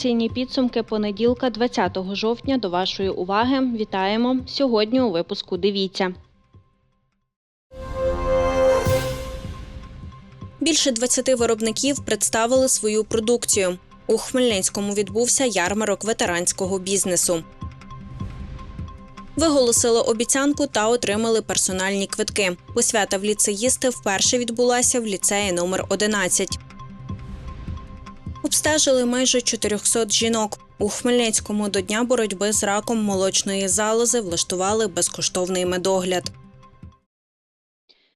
Інформаційні підсумки понеділка, 20 жовтня. До вашої уваги вітаємо сьогодні. У випуску дивіться. Більше 20 виробників представили свою продукцію. У Хмельницькому відбувся ярмарок ветеранського бізнесу. Виголосили обіцянку та отримали персональні квитки. Посвята в ліцеїсти вперше відбулася в ліцеї номер 11. Обстежили майже 400 жінок. У Хмельницькому до дня боротьби з раком молочної залози влаштували безкоштовний медогляд.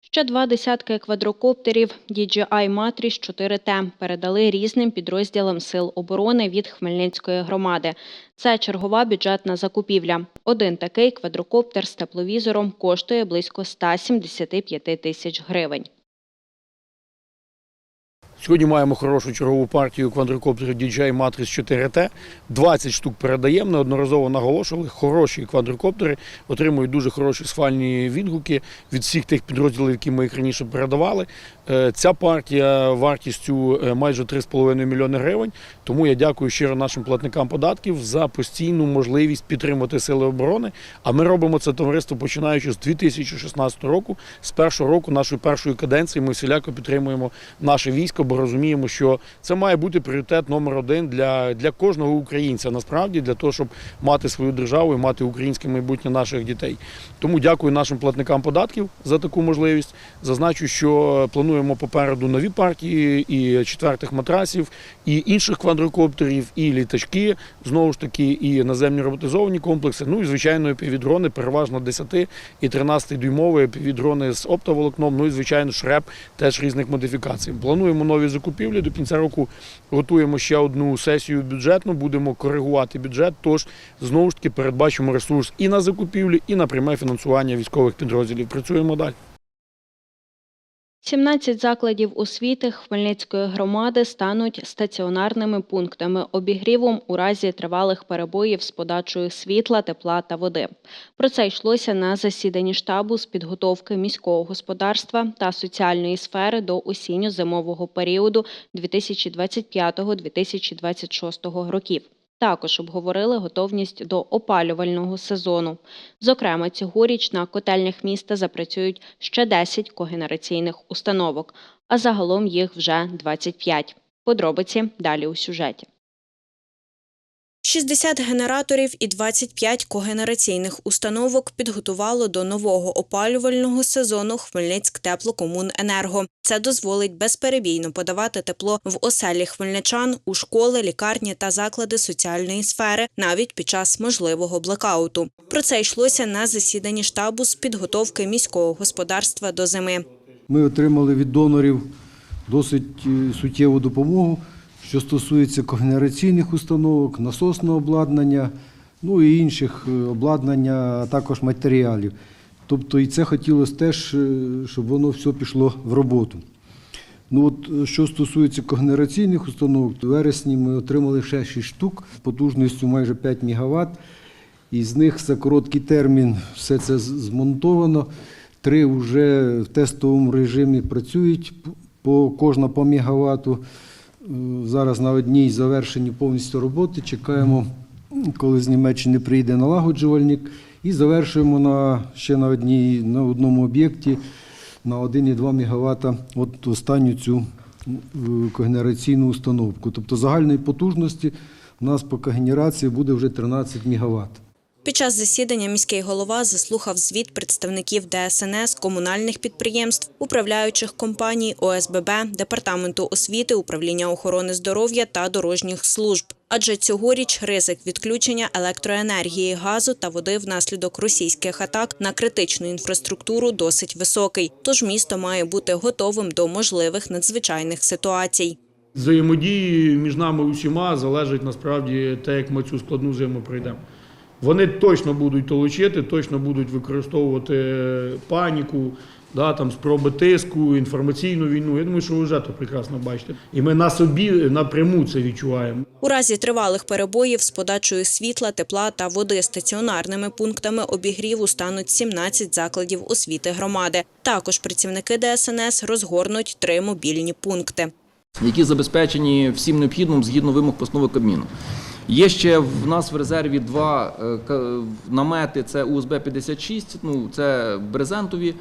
Ще два десятки квадрокоптерів DJI Matrix 4T передали різним підрозділам сил оборони від Хмельницької громади. Це чергова бюджетна закупівля. Один такий квадрокоптер з тепловізором коштує близько 175 тисяч гривень. Сьогодні маємо хорошу чергову партію квадрокоптерів DJI Matrix 4T. 20 штук передаємо, неодноразово наголошували. Хороші квадрокоптери отримують дуже хороші схвальні відгуки від всіх тих підрозділів, які ми їх раніше передавали. Е, Ця партія вартістю е, майже 3,5 мільйони гривень. Тому я дякую щиро нашим платникам податків за постійну можливість підтримати сили оборони. А ми робимо це товариство починаючи з 2016 року. З першого року нашої першої каденції ми всіляко підтримуємо наше військо, розуміємо, що це має бути пріоритет номер один для, для кожного українця. Насправді для того, щоб мати свою державу і мати українське майбутнє наших дітей. Тому дякую нашим платникам податків за таку можливість. Зазначу, що плануємо попереду нові партії і четвертих матрасів, і інших квадрокоптерів, і літачки, знову ж таки, і наземні роботизовані комплекси. Ну і звичайно, півдрони, переважно 10 і 13 дюймові півдрони з оптоволокном. Ну і звичайно, шреп теж різних модифікацій. Плануємо нові закупівлі. До кінця року готуємо ще одну сесію бюджетну. Будемо коригувати бюджет. Тож знову ж таки передбачимо ресурс і на закупівлі, і на пряме фінансування військових підрозділів. Працюємо далі. 17 закладів освіти Хмельницької громади стануть стаціонарними пунктами обігрівом у разі тривалих перебоїв з подачою світла, тепла та води. Про це йшлося на засіданні штабу з підготовки міського господарства та соціальної сфери до осінньо-зимового періоду 2025-2026 років. Також обговорили готовність до опалювального сезону. Зокрема, цьогоріч на котельнях міста запрацюють ще 10 когенераційних установок, а загалом їх вже 25. Подробиці далі у сюжеті. 60 генераторів і 25 когенераційних установок підготувало до нового опалювального сезону Хмельницьк теплокомуненерго. Це дозволить безперебійно подавати тепло в оселі хмельничан у школи, лікарні та заклади соціальної сфери навіть під час можливого блекауту. Про це йшлося на засіданні штабу з підготовки міського господарства до зими. Ми отримали від донорів досить е, суттєву допомогу, що стосується когенераційних установок, насосного обладнання, ну і інших е, обладнання, а також матеріалів. Тобто і це хотілося теж, е, щоб воно все пішло в роботу. Ну от, е, що стосується когенераційних установок, то в вересні ми отримали ще 6 штук потужністю майже 5 МВт. І з них за короткий термін все це змонтовано. Три вже в тестовому режимі працюють по кожна по мегаватту. Е, Зараз на одній завершені повністю роботи. Чекаємо, коли з Німеччини прийде налагоджувальник, і завершуємо на, ще на, одній, на одному об'єкті на 1,2 МВт от останню цю е, когенераційну установку. Тобто загальної потужності у нас по когенерації буде вже 13 МВт. Під час засідання міський голова заслухав звіт представників ДСНС, комунальних підприємств, управляючих компаній, ОСББ, департаменту освіти, управління охорони здоров'я та дорожніх служб. Адже цьогоріч ризик відключення електроенергії, газу та води внаслідок російських атак на критичну інфраструктуру досить високий. Тож місто має бути готовим до можливих надзвичайних ситуацій. Взаємодії між нами усіма залежить насправді те, як ми цю складну зиму пройдемо. Вони точно будуть толочити, точно будуть використовувати паніку, да, там, спроби тиску, інформаційну війну. Я думаю, що ви вже то прекрасно бачите. І ми на собі напряму це відчуваємо. У разі тривалих перебоїв з подачею світла, тепла та води стаціонарними пунктами обігріву стануть 17 закладів освіти громади. Також працівники ДСНС розгорнуть три мобільні пункти. які забезпечені всім необхідним згідно вимог постанови Кабміну. Є ще в нас в резерві два е, намети: це УСБ-56, ну це брезентові.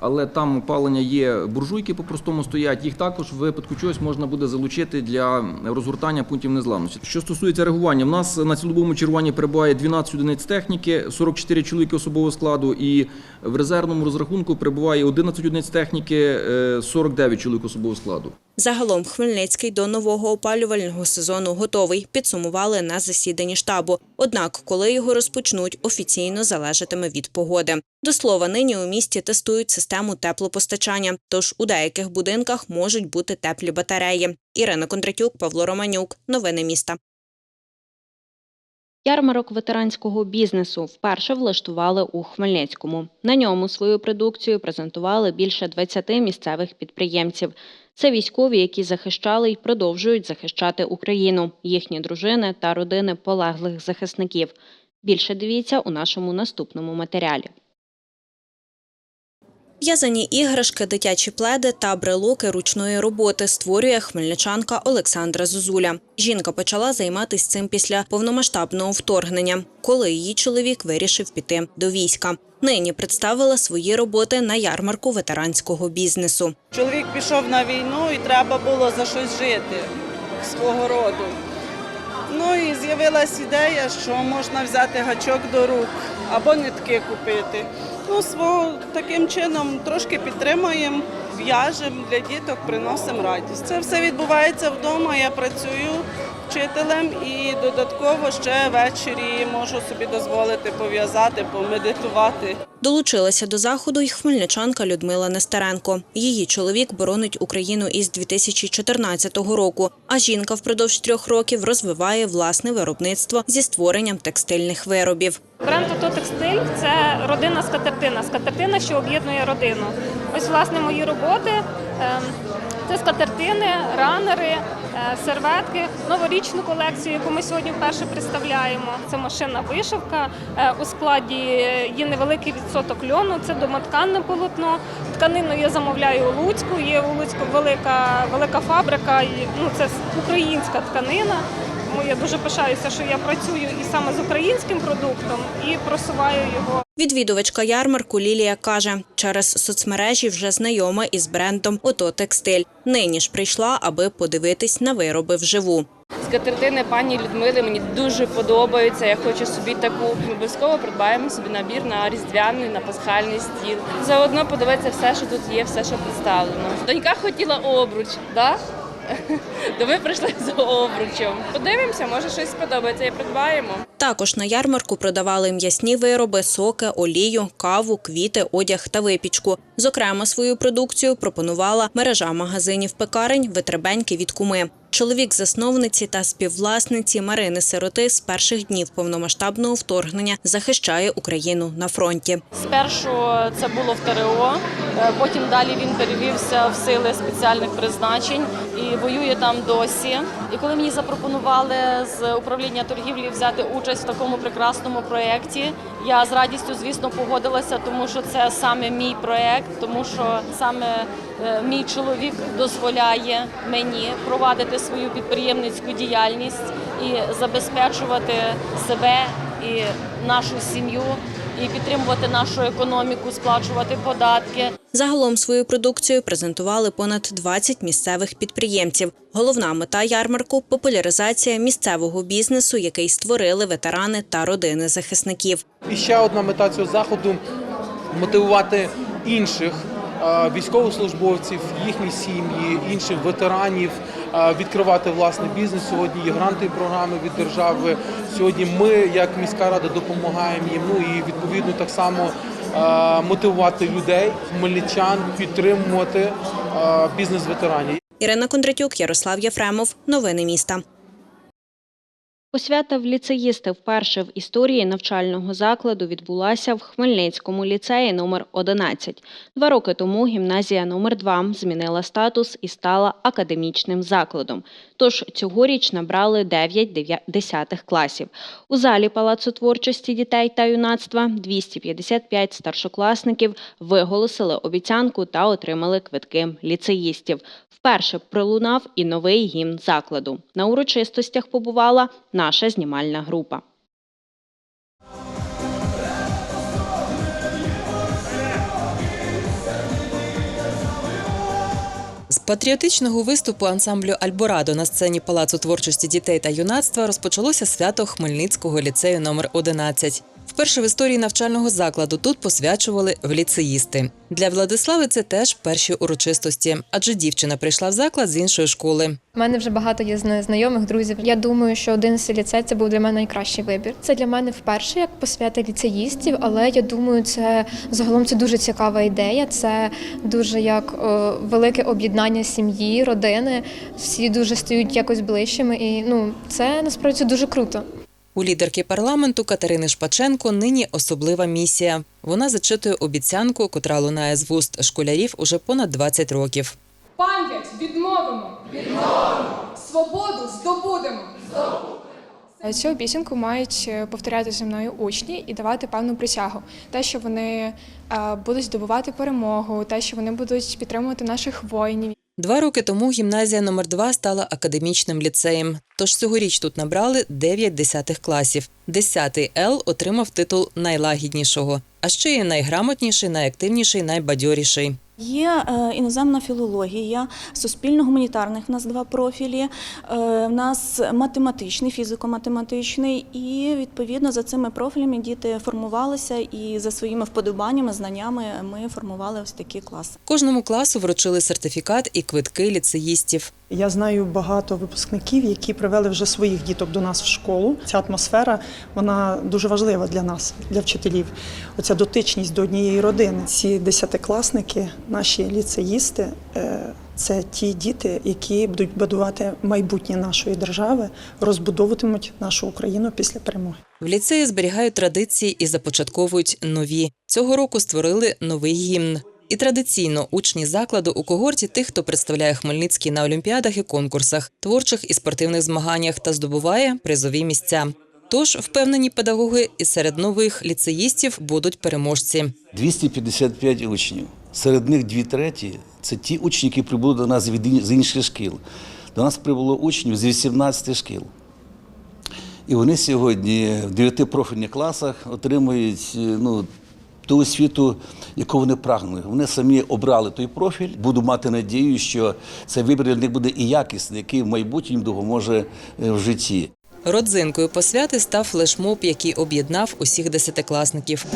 Але там опалення є буржуйки по-простому стоять. Їх також в випадку чогось можна буде залучити для розгортання пунктів незламності. Що стосується реагування, в нас на цілодобовому чергуванні перебуває 12 одиниць техніки, 44 чоловіки особового складу, і в резервному розрахунку перебуває 11 одиниць техніки, е, 49 чоловік особового складу. Загалом Хмельницький до нового опалювального сезону готовий, підсумували на засіданні штабу. Однак, коли його розпочнуть, офіційно залежатиме від погоди. До слова, нині у місті тестують систему теплопостачання, тож у деяких будинках можуть бути теплі батареї. Ірина Кондратюк, Павло Романюк. Новини міста. Ярмарок ветеранського бізнесу вперше влаштували у Хмельницькому. На ньому свою продукцію презентували більше 20 місцевих підприємців. Це військові, які захищали і продовжують захищати Україну, їхні дружини та родини полеглих захисників. Більше дивіться у нашому наступному матеріалі. В'язані іграшки, дитячі пледи та брелоки ручної роботи створює хмельничанка Олександра Зозуля. Жінка почала займатися цим після повномасштабного вторгнення, коли її чоловік вирішив піти до війська. Нині представила свої роботи на ярмарку ветеранського бізнесу. Чоловік пішов на війну і треба було за щось жити свого роду. Ну і з'явилась ідея, що можна взяти гачок до рук або нитки купити. Ну, свого таким чином трошки підтримуємо, в'яжемо для діток, приносимо радість. Це все відбувається вдома. Я працюю вчителем і додатково ще ввечері можу собі дозволити пов'язати, помедитувати. Долучилася до заходу й хмельничанка Людмила Нестеренко. Її чоловік боронить Україну із 2014 року. А жінка впродовж трьох років розвиває власне виробництво зі створенням текстильних виробів. Бренд «Ото Текстиль це родинна скатертина. Скатертина, що об'єднує родину. Ось власне мої роботи. Це скатертини, ранери, е, серветки, новорічну колекцію, яку ми сьогодні вперше представляємо. Це машинна вишивка. Е, У складі є невеликий відсоток льону, це домотканне полотно. Тканину я замовляю у Луцьку. Є у Луцьку велика, велика фабрика. Ну, це українська тканина. Тому я дуже пишаюся, що я працюю і саме з українським продуктом і просуваю його. Відвідувачка ярмарку Лілія каже, через соцмережі вже знайома із брендом «Ото Текстиль». Нині ж прийшла, аби подивитись на вироби вживу. Скатертини пані Людмили мені дуже подобаються. Я хочу собі таку. Ми обов'язково придбаємо собі набір на різдвяний, на пасхальний стіл. Заодно подивитися все, що тут є, все, що представлено. Донька хотіла обруч, да? То ми прийшли з обручем. Подивимося, може щось сподобається і придбаємо. Також на ярмарку продавали м'ясні вироби, соки, олію, каву, квіти, одяг та випічку. Зокрема, свою продукцію пропонувала мережа магазинів пекарень Витребеньки від куми. Чоловік засновниці та співвласниці Марини Сироти з перших днів повномасштабного вторгнення захищає Україну на фронті. Спершу це було в ТРО, е, потім далі він перевівся в сили спеціальних призначень і воює там досі. І коли мені запропонували з управління торгівлі взяти участь в такому прекрасному проєкті, я з радістю, звісно, погодилася, тому що це саме мій проєкт, тому що саме е, мій чоловік дозволяє мені провадити свою підприємницьку діяльність і забезпечувати себе і нашу сім'ю, і підтримувати нашу економіку, сплачувати податки. Загалом свою продукцію презентували понад 20 місцевих підприємців. Головна мета ярмарку популяризація місцевого бізнесу, який створили ветерани та родини захисників. І ще одна мета цього заходу мотивувати інших військовослужбовців, їхні сім'ї, інших ветеранів відкривати власний бізнес. Сьогодні є гранти програми від держави. Сьогодні ми, як міська рада, допомагаємо. Ну і відповідно так само мотивувати людей, хмельничан, підтримувати бізнес ветеранів. Ірина Кондратюк, Ярослав Єфремов. Новини міста. Посвята в ліцеїсти вперше в історії навчального закладу відбулася в Хмельницькому ліцеї номер 11. Два роки тому гімназія номер 2 змінила статус і стала академічним закладом. Тож цьогоріч набрали 9 десятих класів. У залі Палацу творчості дітей та юнацтва 255 старшокласників виголосили обіцянку та отримали квитки ліцеїстів. Вперше пролунав і новий гімн закладу. На урочистостях побувала наша знімальна група. З патріотичного виступу ансамблю Альборадо на сцені Палацу творчості дітей та юнацтва розпочалося свято Хмельницького ліцею номер 11. Вперше в історії навчального закладу тут посвячували в ліцеїсти. Для Владислави це теж перші урочистості, адже дівчина прийшла в заклад з іншої школи. У мене вже багато є зна- знайомих, друзів. Я думаю, що один ліцей це був для мене найкращий вибір. Це для мене вперше як посвята ліцеїстів, але я думаю, це загалом це дуже цікава ідея. Це дуже як е, велике об'єднання сім'ї, родини. Всі дуже стають якось ближчими, і ну це насправді дуже круто. У лідерки парламенту Катерини Шпаченко нині особлива місія. Вона зачитує обіцянку, котра лунає з вуст школярів уже понад 20 років. Пам'ять відновимо. Відновимо. Свободу здобудемо. здобудемо. Цю обіцянку мають е, повторяти зі мною учні і давати певну присягу. Те, що вони е, будуть здобувати перемогу, те, що вони будуть підтримувати наших воїнів. Два роки тому гімназія номер 2 стала академічним ліцеєм. Тож цьогоріч тут набрали 9 десятих класів. Десятий Л отримав титул найлагіднішого, а ще й найграмотніший, найактивніший, найбадьоріший. Є е, іноземна філологія, суспільно-гуманітарних в нас два профілі. Е, в нас математичний, фізико-математичний, і відповідно за цими профілями діти формувалися і за своїми вподобаннями, знаннями ми формували ось такі класи. Кожному класу вручили сертифікат і квитки ліцеїстів. Я знаю багато випускників, які привели вже своїх діток до нас в школу. Ця атмосфера вона дуже важлива для нас, для вчителів. Оця дотичність до однієї родини. Ці десятикласники, наші ліцеїсти, е, це ті діти, які будуть будувати майбутнє нашої держави, розбудовуватимуть нашу Україну після перемоги. В ліцеї зберігають традиції і започатковують нові. Цього року створили новий гімн. І традиційно учні закладу у когорті тих, хто представляє Хмельницький на олімпіадах і конкурсах, творчих і спортивних змаганнях та здобуває призові місця. Тож впевнені педагоги і серед нових ліцеїстів будуть переможці. 255 учнів. Серед них дві треті це ті учні, які прибули до нас з інших шкіл. До нас прибуло учнів з 18 шкіл. І вони сьогодні в дев'яти профільних класах отримують е, ну, ту освіту, яку вони прагнули. Вони самі обрали той профіль. Буду мати надію, що цей вибір для них буде і якісний, який в майбутньому допоможе е, в житті. Родзинкою посвяти став флешмоб, який об'єднав усіх десятикласників.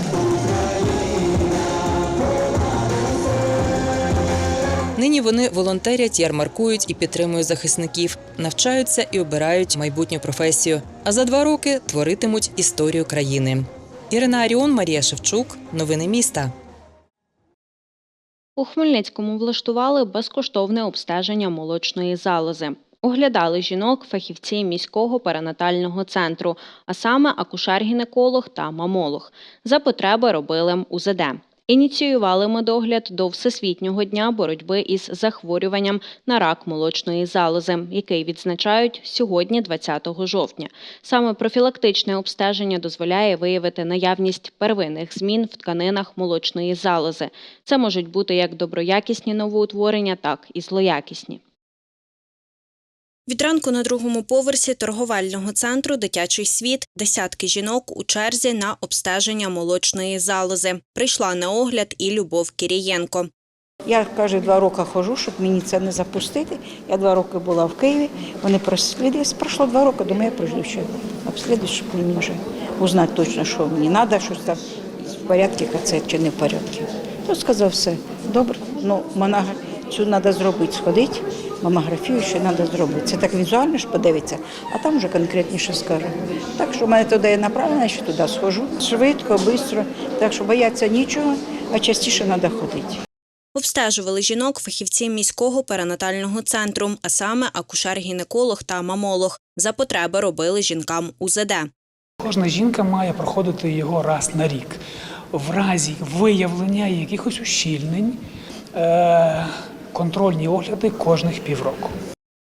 Нині вони волонтерять, ярмаркують і підтримують захисників, навчаються і обирають майбутню професію. А за два роки творитимуть історію країни. Ірина Аріон, Марія Шевчук. Новини міста. У Хмельницькому влаштували безкоштовне обстеження молочної залози. Оглядали жінок фахівці міського перинатального центру, а саме акушер-гінеколог та мамолог. За потреби робили УЗД. Ініціювали медогляд до Всесвітнього дня боротьби із захворюванням на рак молочної залози, який відзначають сьогодні, 20 жовтня. Саме профілактичне обстеження дозволяє виявити наявність первинних змін в тканинах молочної залози. Це можуть бути як доброякісні новоутворення, так і злоякісні. Від ранку на другому поверсі торговельного центру Дитячий світ десятки жінок у черзі на обстеження молочної залози. Прийшла на огляд і Любов Кірієнко. Я каже, два роки ходжу, щоб мені це не запустити. Я два роки була в Києві. Вони прослідили. Пройшло два роки, думаю, я прийду ще обслідую, щоб мені вже узнати точно, що мені треба, щось там в порядку, це чи не в порядку. То сказав все, добре, ну монага цю треба зробити, сходити, мамографію ще треба зробити. Це так візуально ж подивиться, а там вже конкретніше скаже. Так що в мене туди є направлення, що туди схожу. Швидко, швидко, так що бояться нічого, а частіше треба ходити. Обстежували жінок фахівці міського перинатального центру, а саме акушер-гінеколог та мамолог. За потреби робили жінкам УЗД. Кожна жінка має проходити його раз на рік. В разі виявлення якихось ущільнень, е, контрольні огляди кожних півроку.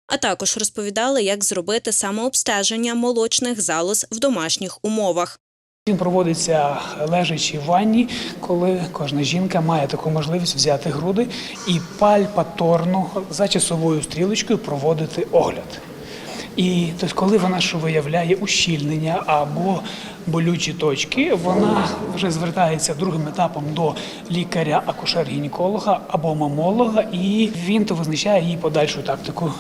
А також розповідали, як зробити самообстеження молочних залоз в домашніх умовах. Він проводиться лежачи в ванні, коли кожна жінка має таку можливість взяти груди і пальпаторно за часовою стрілочкою проводити огляд. І тобто, коли вона що виявляє ущільнення або болючі точки, вона вже звертається другим етапом до лікаря, акушер-гінеколога або мамолога, і він то визначає її подальшу тактику.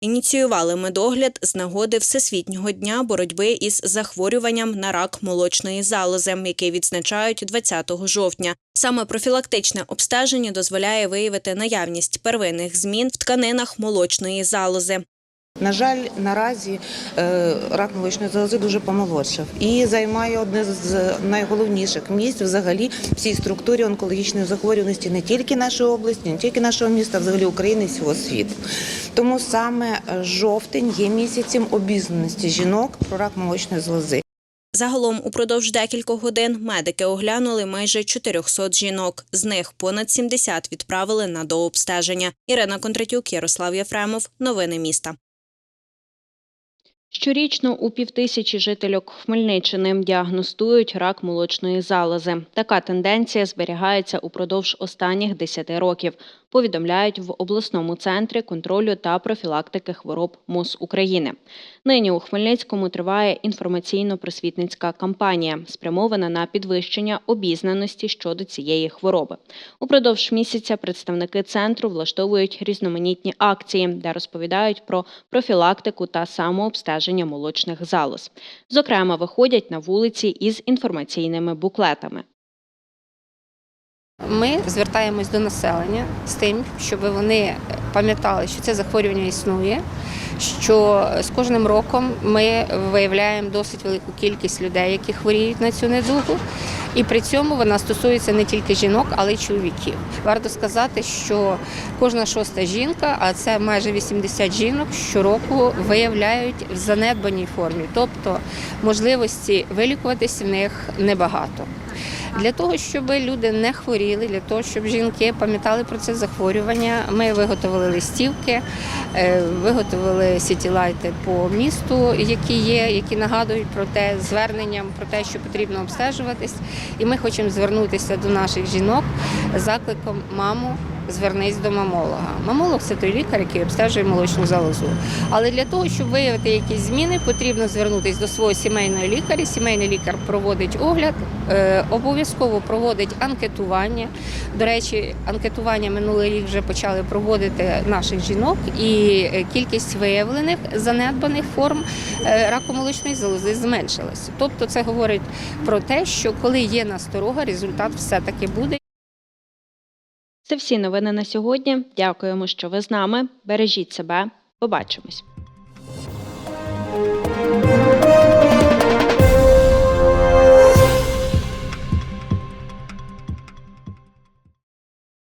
Ініціювали медогляд з нагоди Всесвітнього дня боротьби із захворюванням на рак молочної залози, який відзначають 20 жовтня. Саме профілактичне обстеження дозволяє виявити наявність первинних змін в тканинах молочної залози. На жаль, наразі е, рак молочної залози дуже помолодшав і займає одне з найголовніших місць взагалі в цій структурі онкологічної захворюваності не тільки нашої області, не тільки нашого міста, а взагалі України і всього світу. Тому саме жовтень є місяцем обізнаності жінок про рак молочної залози. Загалом упродовж декількох годин медики оглянули майже 400 жінок. З них понад 70 відправили на дообстеження. Ірина Кондратюк, Ярослав Єфремов. Новини міста. Щорічно у півтисячі жительок Хмельниччини діагностують рак молочної залози. Така тенденція зберігається упродовж останніх 10 років, повідомляють в обласному центрі контролю та профілактики хвороб МОЗ України. Нині у Хмельницькому триває інформаційно-просвітницька кампанія, спрямована на підвищення обізнаності щодо цієї хвороби. Упродовж місяця представники центру влаштовують різноманітні акції, де розповідають про профілактику та самообстеження молочних залоз. Зокрема, виходять на вулиці із інформаційними буклетами. Ми звертаємось до населення з тим, щоб вони пам'ятали, що це захворювання існує, що з кожним роком ми виявляємо досить велику кількість людей, які хворіють на цю недугу. І при цьому вона стосується не тільки жінок, але й чоловіків. Варто сказати, що кожна шоста жінка, а це майже 80 жінок, щороку виявляють в занедбаній формі, тобто можливості вилікуватися в них небагато. Для того, щоб люди не хворіли, для того, щоб жінки пам'ятали про це захворювання, ми виготовили листівки, е, виготовили сітілайти по місту, які є, які нагадують про те зверненням про те, що потрібно обстежуватись. І ми хочемо звернутися до наших жінок закликом маму. Звернись до мамолога. Мамолог це той лікар, який обстежує молочну залозу. Але для того, щоб виявити якісь зміни, потрібно звернутися до свого сімейного лікаря. Сімейний лікар проводить огляд, е, обов'язково проводить анкетування. До речі, анкетування минулий рік вже почали проводити наших жінок, і е, кількість виявлених занедбаних форм е, раку молочної залози зменшилась. Тобто, це говорить про те, що коли є насторога, результат все-таки буде. Це всі новини на сьогодні. Дякуємо, що ви з нами. Бережіть себе. Побачимось.